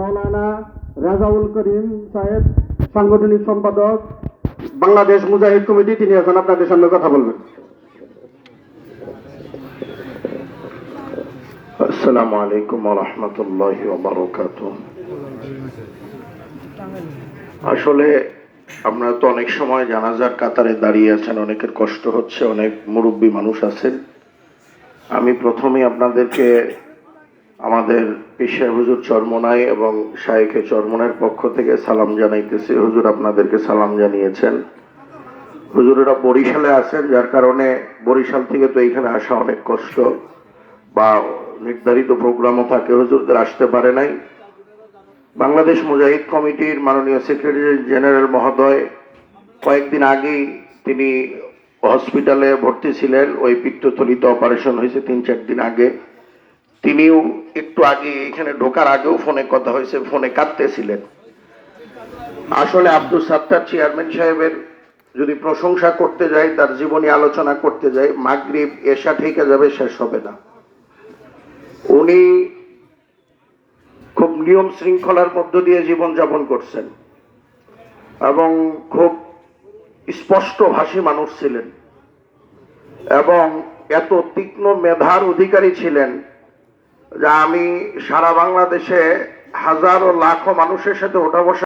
মৌলানা রাজাউল করিম সাহেব, সাংগঠনিক সম্পাদক, বাংলাদেশ মুজাহিদ কমিটি, তিনি এখন আপনাদের কথা বলবেন। আসসালামু আলাইকুম রহমতুল্লাহ বারকাত আসলে আপনারা তো অনেক সময় জানাজার কাতারে দাঁড়িয়ে আছেন, অনেকের কষ্ট হচ্ছে, অনেক মুরব্বী মানুষ আছেন। আমি প্রথমে আপনাদেরকে আমাদের পেশা হুজুর চরমনাই এবং শায়েখে চরমনাইয়ের পক্ষ থেকে সালাম জানাইতেছি। হুজুর আপনাদেরকে সালাম জানিয়েছেন। হুজুরেরা বরিশালে আছেন, যার কারণে বরিশাল থেকে তো এখানে আসা অনেক কষ্ট বা নির্ধারিত প্রোগ্রামও থাকে, হুজুরদের আসতে পারে নাই। বাংলাদেশ মুজাহিদ কমিটির মাননীয় সেক্রেটারি জেনারেল মহোদয় কয়েকদিন আগেই তিনি হসপিটালে ভর্তি ছিলেন। ওই পিত্তথলিতে অপারেশন হয়েছে তিন চার দিন আগে। তিনিও একটু আগে এখানে ঢোকার আগেও ফোনে কথা হয়েছে, ফোনে কাঁদতেছিলেন। আসলে আব্দুল সাত্তার চেয়ারম্যান সাহেবের যদি প্রশংসা করতে যাই তার জীবনী আলোচনা করতে যাই মাগরিব, এশা থেকে যাবে, শেষ হবে না। উনি খুব নিয়ম শৃঙ্খলার মধ্য দিয়ে জীবন যাপন করছেন এবং খুব স্পষ্ট ভাষী মানুষ ছিলেন এবং এত তীক্ষ্ণ মেধার অধিকারী ছিলেন যা আমি সারা বাংলাদেশে হাজারো লাখো মানুষের সাথে ওঠা বসা